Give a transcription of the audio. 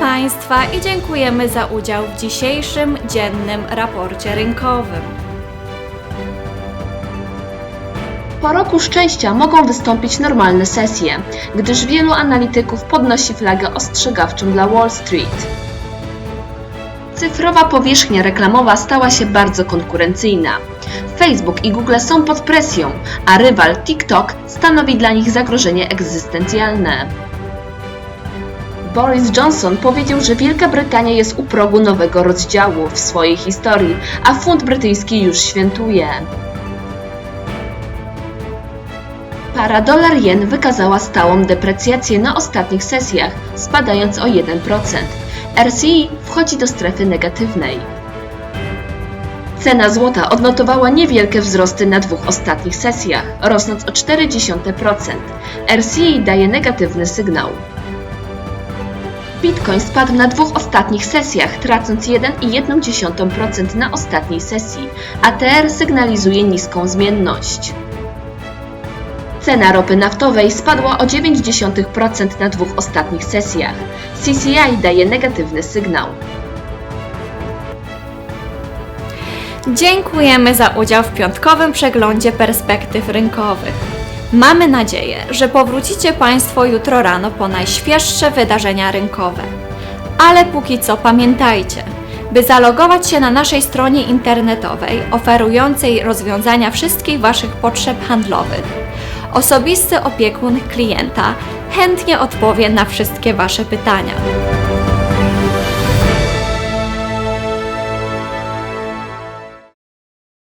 Państwa i dziękujemy za udział w dzisiejszym dziennym raporcie rynkowym. Po roku szczęścia mogą wystąpić normalne sesje, gdyż wielu analityków podnosi flagę ostrzegawczą dla Wall Street. Cyfrowa powierzchnia reklamowa stała się bardzo konkurencyjna. Facebook i Google są pod presją, a rywal TikTok stanowi dla nich zagrożenie egzystencjalne. Boris Johnson powiedział, że Wielka Brytania jest u progu nowego rozdziału w swojej historii, a funt brytyjski już świętuje. Para dolar-jen wykazała stałą deprecjację na ostatnich sesjach, spadając o 1%. RCI wchodzi do strefy negatywnej. Cena złota odnotowała niewielkie wzrosty na dwóch ostatnich sesjach, rosnąc o 0,4%. RCI daje negatywny sygnał. Bitcoin spadł na dwóch ostatnich sesjach, tracąc 1,1% na ostatniej sesji. ATR sygnalizuje niską zmienność. Cena ropy naftowej spadła o 0,9% na dwóch ostatnich sesjach. CCI daje negatywny sygnał. Dziękujemy za udział w piątkowym przeglądzie perspektyw rynkowych. Mamy nadzieję, że powrócicie Państwo jutro rano po najświeższe wydarzenia rynkowe. Ale póki co pamiętajcie, by zalogować się na naszej stronie internetowej oferującej rozwiązania wszystkich Waszych potrzeb handlowych, osobisty opiekun klienta chętnie odpowie na wszystkie Wasze pytania.